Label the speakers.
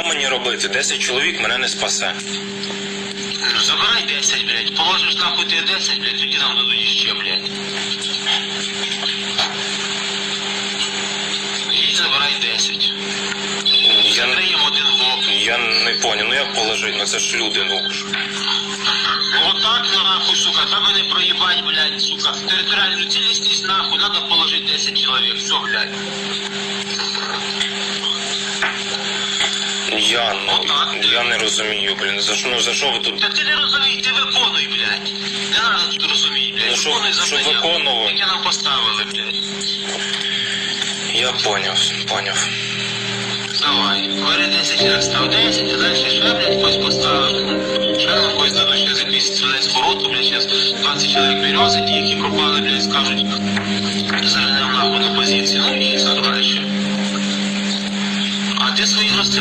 Speaker 1: що мені робити? 10 чоловік мене не спасе.
Speaker 2: Ну, забирай 10, блядь. Положиш нахуй ти 10, блядь, тоді нам дадуть ще, блядь. І забирай 10.
Speaker 1: Я, не-
Speaker 2: Закриємо один блок.
Speaker 1: я не поняв, ну як положити? Ну це ж люди, ну.
Speaker 2: Отак, ну нахуй, сука, тебе не проїбать, блядь, сука. Територіальну цілісність, нахуй, надо положить 10 чоловік, все, блядь.
Speaker 1: Я, ну, я не розумію, блін. За що, ну, за що ви тут?
Speaker 2: Та ти не розумієш, ти виконуй, блядь. Не треба тут розуміти, блядь. Ну, що- виконував? яке нам поставили, блядь.
Speaker 1: Я поняв, поняв.
Speaker 2: Давай, бери 10 я став 10, а далі ще, блядь, когось поставив. Ще нам когось дадуть ще за місяць Ленську роту, блядь, зараз 20 чоловік березить, які пропали, блядь, скажуть, завернемо нахуй на позиції, ну і все далі. А ти свої розстрілюєш.